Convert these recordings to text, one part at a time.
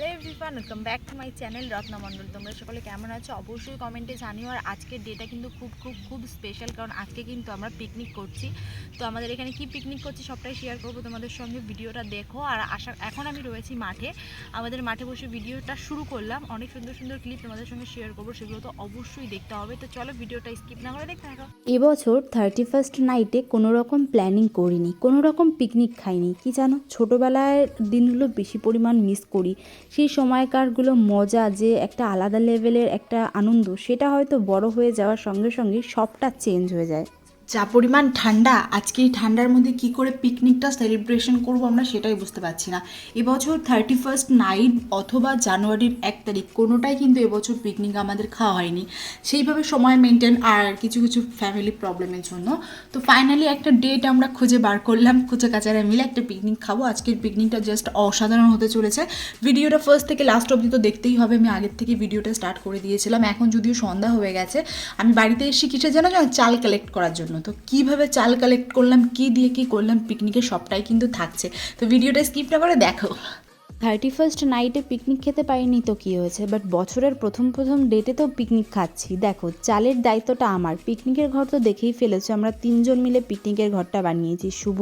Hello everyone welcome back to my channel Ratna Mondal তোমরা সকলে কেমন আছো? অবশ্যই কমেন্টে জানিও। আর আজকের ডেটা কিন্তু খুব খুব খুব স্পেশাল কারণ আজকে কিন্তু আমরা পিকনিক করছি। তো আমাদের এখানে কি পিকনিক করছি সবটাই শেয়ার করব তোমাদের সঙ্গে, ভিডিওটা দেখো। আর আশা, এখন আমি রয়েছি মাঠে। আমাদের মাঠে বসে ভিডিওটা শুরু করলাম। অনেক সুন্দর সুন্দর ক্লিপ তোমাদের সঙ্গে শেয়ার করব, সেগুলো তো অবশ্যই দেখতে হবে। তো চলো ভিডিওটা স্কিপ না করে দেখতে থাকো। এবছর থার্টি ফার্স্ট নাইটে কোনো রকম প্ল্যানিং করিনি। কোনো রকম পিকনিক খাইনি। কি জানো? ছোটোবেলায় দিনগুলো বেশি পরিমাণ মিস করি। সেই সময়কারগুলো মজা যে একটা আলাদা লেভেলের একটা আনন্দ, সেটা হয়তো বড় হয়ে যাওয়ার সঙ্গে সঙ্গে সবটা চেঞ্জ হয়ে যায়। যা পরিমাণ ঠান্ডা, আজকে এই ঠান্ডার মধ্যে কি করে পিকনিকটা সেলিব্রেশন করব আমরা সেটাই বুঝতে পারছি না। এবছর থার্টি ফার্স্ট নাইট অথবা জানুয়ারির এক তারিখ, কোনোটাই কিন্তু এবছর পিকনিক আমাদের খাওয়া হয়নি। সেইভাবে সময় মেনটেন আর কিছু কিছু ফ্যামিলি প্রবলেমের জন্য। তো ফাইনালি একটা ডেট আমরা খুঁজে বার করলাম, খুঁজে কাচারা মিলে একটা পিকনিক খাব। আজকের পিকনিকটা জাস্ট অসাধারণ হতে চলেছে। ভিডিওটা ফার্স্ট থেকে লাস্ট অব্দি তো দেখতেই হবে। আমি আগের থেকে ভিডিওটা স্টার্ট করে দিয়েছিলাম। এখন যদিও সন্ধ্যা হয়ে গেছে, আমি বাড়িতে এসে কিসে যেন যেন চাল কালেক্ট করার জন্য তো কীভাবে চাল কালেক্ট করলাম, কি দিয়ে কি করলাম পিকনিকে সবটাই কিন্তু থাকছে। তো ভিডিওটা স্কিপ না করে দেখো। থার্টি ফার্স্ট নাইটে পিকনিক খেতে পারিনি তো কী হয়েছে? বাট বছরের প্রথম প্রথম ডেটে তো পিকনিক খাচ্ছি। দেখো, চালের দায়িত্বটা আমার। পিকনিকের ঘর তো দেখেই ফেলেছো, আমরা তিনজন মিলে পিকনিকের ঘরটা বানিয়েছি। শুভ,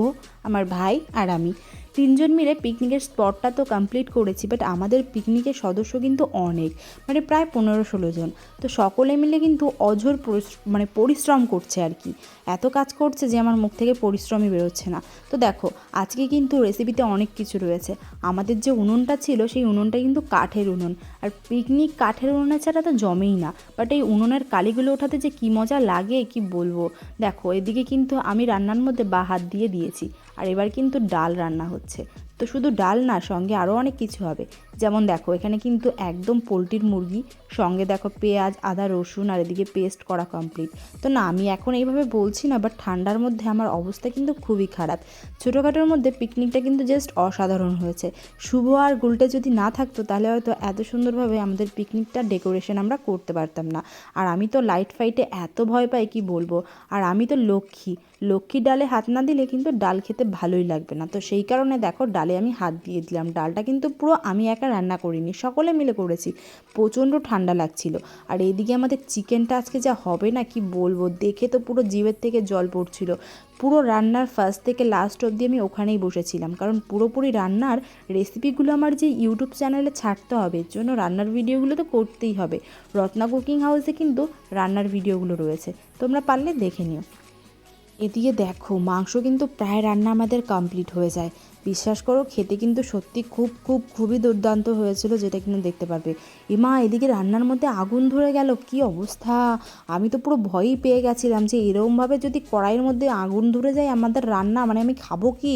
আমার ভাই আর আমি। তিনজন মিলে পিকনিকের স্পটটা তো কমপ্লিট করেছি বাট আমাদের পিকনিকের সদস্য কিন্তু অনেক মানে প্রায় পনেরো ষোলো জন। তো সকলে মিলে কিন্তু অঝোর মানে পরিশ্রম করছে আর কি। এত কাজ করছে যে আমার মুখ থেকে পরিশ্রমই বেরোচ্ছে না। তো দেখো, আজকে কিন্তু রেসিপিতে অনেক কিছু রয়েছে। আমাদের যে উনুনটা ছিল, সেই উনুনটা কিন্তু কাঠের উনুন। আর পিকনিক কাঠের উনুনে ছাড়া তো জমেই না। বাট এই উনুনের কালিগুলো ওঠাতে যে কী মজা লাগে, কি বলব? দেখো, এদিকে কিন্তু আমি রান্নার মধ্যে বা হাত দিয়ে দিয়েছি। আর এবার কিন্তু ডাল রান্না হচ্ছে। তো শুধু ডাল না, সঙ্গে আরও অনেক কিছু হবে। যেমন দেখো, এখানে কিন্তু একদম পোলট্রির মুরগি, সঙ্গে দেখো পেঁয়াজ, আদা, রসুন আর এদিকে পেস্ট করা কমপ্লিট তো না, আমি এখন এইভাবে বলছি না বাট ঠান্ডার মধ্যে আমার অবস্থা কিন্তু খুবই খারাপ। ছোটোখাটোর মধ্যে পিকনিকটা কিন্তু জাস্ট অসাধারণ হয়েছে। শুভ আর গুলটে যদি না থাকতো, তাহলে হয়তো এত সুন্দরভাবে আমাদের পিকনিকটা ডেকোরেশন আমরা করতে পারতাম না। আর আমি তো লাইট ফাইটে এত ভয় পাই, কি বলব? আর আমি তো লক্ষ্মী। লক্ষ্মী ডালে হাত না দিলে কিন্তু ডাল খেতে ভালোই লাগবে না। তো সেই কারণে দেখো, ডালে আমি হাত দিয়ে দিলাম। ডালটা কিন্তু পুরো আমি একা রান্না করিনি, সকলে মিলে করেছি। প্রচণ্ড ঠান্ডা লাগছিল। আর এইদিকে আমাদের চিকেনটা আজকে যা হবে না, কি বলব? দেখে তো পুরো জিভের থেকে জল পড়ছিল। পুরো রান্নার ফার্স্ট থেকে লাস্ট অবধি আমি ওখানেই বসেছিলাম। কারণ পুরোপুরি রান্নার রেসিপিগুলো আমার যে ইউটিউব চ্যানেলে ছাড়তে হবে জন্য রান্নার ভিডিওগুলো তো করতেই হবে। রত্না কুকিং হাউসে কিন্তু রান্নার ভিডিওগুলো রয়েছে। তোমরা পারলে দেখে নিও। এদিকে দেখো, মাংস কিন্তু প্রায় রান্না আমাদের কমপ্লিট হয়ে যায়। বিশ্বাস করো, খেতে কিন্তু সত্যি খুব খুব, খুবই দুর্দান্ত হয়েছিল যেটা কিন্তু দেখতে পারবে। এমা এদিকে রান্নার মধ্যে আগুন ধরে গেল, কি অবস্থা? আমি তো পুরো ভয়ই পেয়ে গেছিলাম যে এরকমভাবে যদি কড়াইয়ের মধ্যে আগুন ধরে যায় আমাদের রান্না মানে আমি খাব কি?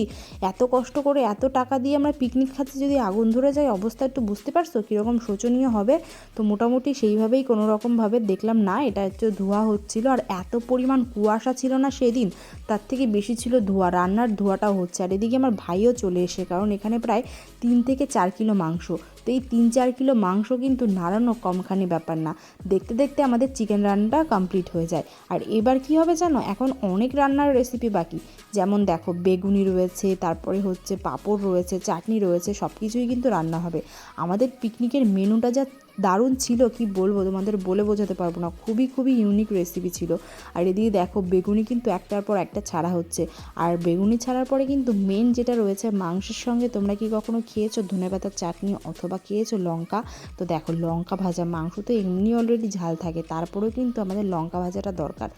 এত কষ্ট করে এত টাকা দিয়ে আমরা পিকনিক খাচ্ছি যদি আগুন ধরে যায়, অবস্থা একটু বুঝতে পারছ? কীরকম শোচনীয় হবে? তো মোটামুটি সেইভাবেই কোনো রকমভাবে দেখলাম, না, এটা হচ্ছে ধোঁয়া হচ্ছিল। আর এত পরিমাণ কুয়াশা ছিল না সেদিন, তার থেকে বেশি ছিল ধোঁয়া, রান্নার ধোঁয়াটাও হচ্ছে। আর এদিকে আমার ভাইও চলে এসে, কারণ এখানে প্রায় তিন থেকে চার কিলো মাংস। তো এই তিন চার কিলো মাংস কিন্তু নাড়ানো কমখানি ব্যাপার না। দেখতে দেখতে আমাদের চিকেন রান্নাটা কমপ্লিট হয়ে যায়। আর এবার কি হবে জানো? এখন অনেক রান্নার রেসিপি বাকি। যেমন দেখো, বেগুনি রয়েছে, তারপরে হচ্ছে পাঁপড় রয়েছে, চাটনি রয়েছে সব কিছুই কিন্তু রান্না হবে। আমাদের পিকনিকের মেনুটা যা দারুণ ছিল, কি বলব তোমাদের বলে বোঝাতে পারব না। খুবই খুবই ইউনিক রেসিপি ছিল। আর এদিকে দেখো, বেগুনি কিন্তু একটার পর একটা ছাড়া হচ্ছে। আর বেগুনি ছাড়ার পরে কিন্তু মেন যেটা রয়েছে, মাংসের সঙ্গে তোমরা কি কখনো খেয়েছো? ধনে পাতার চাটনি অথবা খেয়েছো লঙ্কা? তো দেখো, লঙ্কা ভাজা মাংস তো এমনি অলরেডি ঝাল থাকে। তারপরেও কিন্তু আমাদের লঙ্কা ভাজাটা দরকার।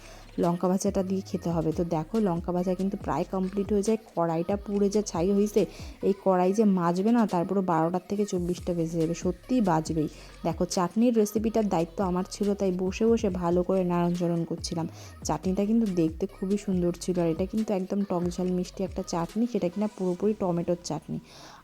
লঙ্কা ভাজাটা দিয়ে খেতে হবে। তো দেখো লঙ্কা ভাজা কিন্তু প্রায় কমপ্লিট হয়ে যায়, কড়াইটা পুড়ে যে ছাই হয়েছে এই কড়াই যে মাজবে না তারপরে বারোটার থেকে চব্বিশটা বেজে যাবে, সত্যিই বাজবেই। দেখো চাটনির রেসিপিটার দায়িত্ব আমার ছিল, তাই বসে বসে ভালো করে নাড়নচরণ করছিলাম। চাটনিটা কিন্তু দেখতে খুবই সুন্দর ছিল, আর এটা কিন্তু একদম টক ঝাল মিষ্টি একটা চাটনি, সেটা কিনা পুরোপুরি টমেটোর চাটনি।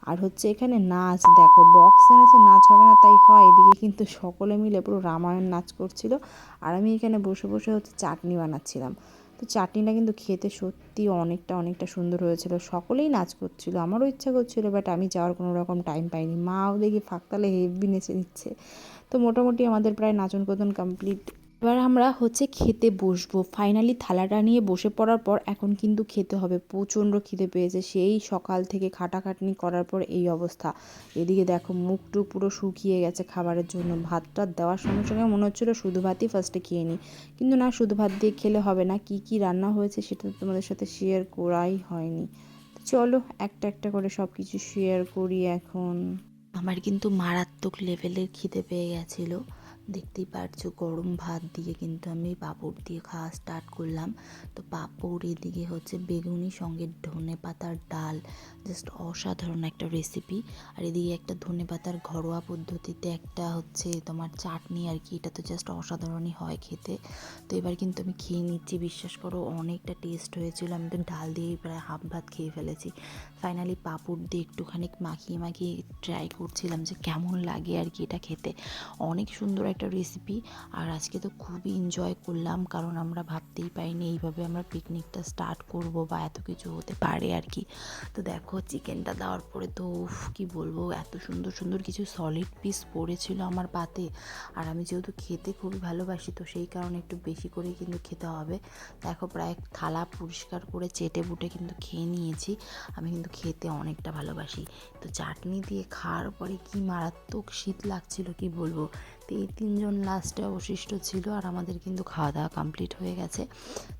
আর হচ্ছে এখানে নাচ, দেখো বক্স এনেছে নাচ হবে না, তাই হয়। এদিকে কিন্তু সকলে মিলে পুরো রামায়ণ নাচ করছিল। আর আমি এখানে বসে বসে হচ্ছে চাটনি বানাচ্ছিলাম। তো চাটনিটা কিন্তু খেতে সত্যি অনেকটা অনেকটা সুন্দর হয়েছিল। সকলেই নাচ করছিল, আমারও ইচ্ছা করছিল বাট আমি যাওয়ার কোনো রকম টাইম পাইনি। মাও দেখি ফাঁকতালে হেভি নেচে নিচ্ছে। তো মোটামুটি আমাদের প্রায় নাচন কোদন কমপ্লিট এবার আমরা হচ্ছে খেতে বসবো। ফাইনালি থালাটা নিয়ে বসে পড়ার পর এখন কিন্তু খেতে হবে। প্রচণ্ড খিদে পেয়েছে। সেই সকাল থেকে খাটাখাটনি করার পর এই অবস্থা। এদিকে দেখো মুখটু পুরো শুকিয়ে গেছে খাবারের জন্য। ভাতটা দেওয়ার সঙ্গে সঙ্গে মনে হচ্ছিল শুধু ভাতই ফার্স্টে খেয়ে নিই। কিন্তু না, শুধু ভাত দিয়ে খেলে হবে না। কি কি রান্না হয়েছে সেটা তোমাদের সাথে শেয়ার করাই হয়নি। চলো একটা একটা করে সব কিছু শেয়ার করি এখন। আমার কিন্তু মারাত্মক লেভেলের খিদে পেয়ে গেছিল। দেখতেই পারছ, গরম ভাত দিয়ে কিন্তু আমি পাঁপড় দিয়ে খাওয়া স্টার্ট করলাম। তো পাঁপড় এদিকে হচ্ছে বেগুনি, সঙ্গে ধনে পাতার ডাল জাস্ট অসাধারণ একটা রেসিপি আর এদিকে একটা ধনে পাতার ঘরোয়া পদ্ধতিতে একটা হচ্ছে তোমার চাটনি আর কি, এটা তো জাস্ট অসাধারণই হয় খেতে। তো এবার কিন্তু আমি খেয়ে নিচ্ছি, বিশ্বাস করো অনেকটা টেস্ট হয়েছিল। আমি তো ডাল দিয়েই প্রায় হাফ ভাত খেয়ে ফেলেছি। ফাইনালি পাঁপড় দিয়ে একটুখানি মাখিয়ে মাখিয়ে ট্রাই করছিলাম যে কেমন লাগে আর কি এটা খেতে। অনেক সুন্দর একটা রেসিপি আর আজকে তো খুবই এনজয় করলাম, কারণ আমরা ভাবতেই পারিনি এইভাবে আমরা পিকনিকটা স্টার্ট করব বা এত কিছু হতে পারে আর কি। তো দেখো চিকেনটা দেওয়ার পরে তো কি বলব, এত সুন্দর সুন্দর কিছু সলিড পিস পড়েছিল আমার পাতে। আর আমি যেহেতু খেতে খুবই ভালোবাসি, তো সেই কারণে একটু বেশি করেই কিন্তু খেতে হবে। দেখো, প্রায় থালা পরিষ্কার করে চেটে বুটে কিন্তু খেয়ে নিয়েছি, আমি কিন্তু খেতে অনেকটা ভালোবাসি। তো চাটনি দিয়ে খাওয়ার পরে কি মারাত্মক শীত লাগছিল, কি বলব? তো এই তিনজন লাস্টে অবশিষ্ট ছিল আর আমাদের কিন্তু খাওয়া দাওয়া কমপ্লিট হয়ে গেছে।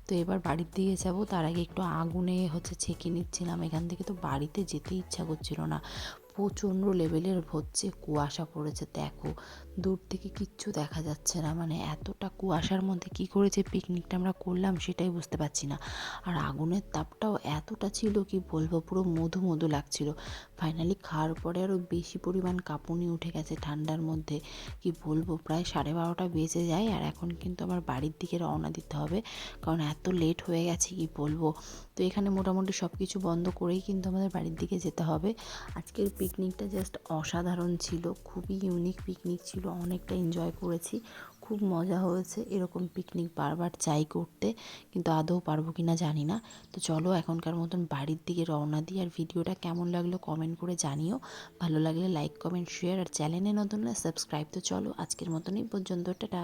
তো এবার বাড়ির দিকে যাব। তার আগে একটু আগুনে হচ্ছে ছেঁকে নিচ্ছিলাম। এখান থেকে তো বাড়িতে যেতে ইচ্ছা করছিল না। প্রচণ্ড লেভেলের হচ্ছে কুয়াশা পড়েছে, দেখো। দূর থেকে কিচ্ছু দেখা যাচ্ছে না মানে এতটা কুয়াশার মধ্যে কি করে যে পিকনিকটা আমরা করলাম সেটাই বুঝতে পারছি না। আর আগুনের তাপটাও এতটা ছিল কি বলব, পুরো মধু মধু লাগছিল। ফাইনালি খাওয়ার পরে আরও বেশি পরিমাণ কাঁপুনি উঠে গেছে ঠান্ডার মধ্যে। কি বলব, প্রায় সাড়ে বারোটা বেজে যায় আর এখন কিন্তু আমার বাড়ির দিকে রওনা দিতে হবে, কারণ এত লেট হয়ে গেছে কি বলব। তো এখানে মোটামুটি সব কিছু বন্ধ করেই কিন্তু আমাদের বাড়ির দিকে যেতে হবে। আজকের পিকনিকটা জাস্ট অসাধারণ ছিল, খুবই ইউনিক পিকনিক ছিল, অনেকটা এনজয় করেছি, খুব মজা হয়েছে, এরকম পিকনিক বারবার চাই করতে, কিন্তু আদৌ পারব কি না জানি না। তো চলো এখনকার মতন বাড়ির দিকে রওনা দিই, আর ভিডিওটা কেমন লাগল কমেন্ট করে জানিও। ভালো লাগলে লাইক কমেন্ট শেয়ার আর চ্যানেলে নতুন না সাবস্ক্রাইব তো চলো আজকের মতনই পর্যন্ত, টাটা!